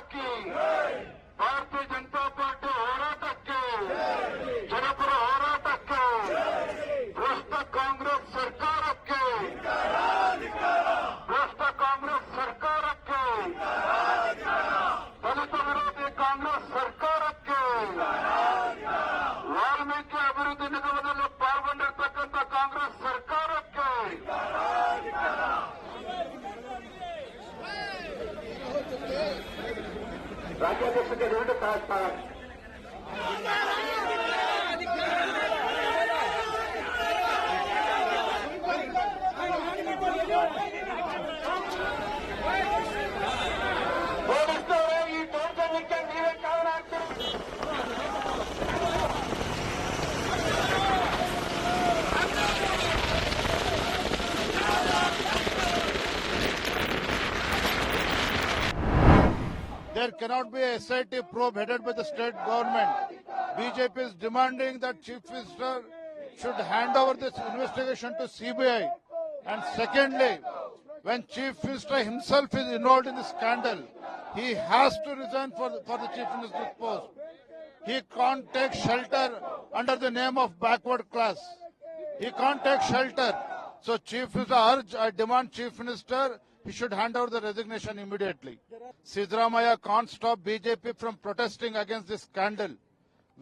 ಹೋರಾಟಕ್ಕೆ ಭಾರತೀಯ ಜನತಾ ಪಾರ್ಟಿ ಹೋರಾಟಕ್ಕೆ, ಜನಪರ ಹೋರಾಟಕ್ಕೆ, ಭ್ರಷ್ಟ ಕಾಂಗ್ರೆಸ್ ಸರ್ಕಾರಕ್ಕೆ, ಭ್ರಷ್ಟ ಕಾಂಗ್ರೆಸ್ ಸರ್ಕಾರಕ್ಕೆ, ದಲಿತ ವಿರೋಧಿ ಕಾಂಗ್ರೆಸ್ ಸರ್ಕಾರಕ್ಕೆ, ವಾಲ್ಮೀಕಿ ಅಭಿವೃದ್ಧಿ ನಿಗಮದಲ್ಲಿ ಪಾಲ್ಗೊಂಡಿರ್ತಕ್ಕಂಥ राज्याध्यक्ष के विरुद्ध पास There cannot be a SIT probe headed by the state government. BJP is demanding that Chief Minister should hand over this investigation to CBI. And secondly, when Chief Minister himself is involved in the scandal, he has to resign for the, for the Chief Minister's post. He can't take shelter under the name of backward class. He can't take shelter. So Chief Minister urge, I demand Chief Minister, he should hand over the resignation immediately. Sidramaya can't stop BJP from protesting against this scandal.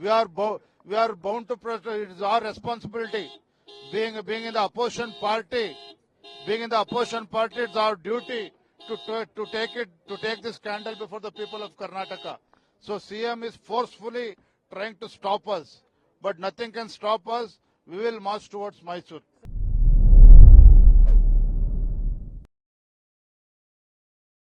We are, we are bound to protest. It is our responsibility. Being, being in the opposition party, being in the opposition party, it's our duty to, to, to take it, to take this scandal before the people of Karnataka. So CM is forcefully trying to stop us, but nothing can stop us. We will march towards Mysore.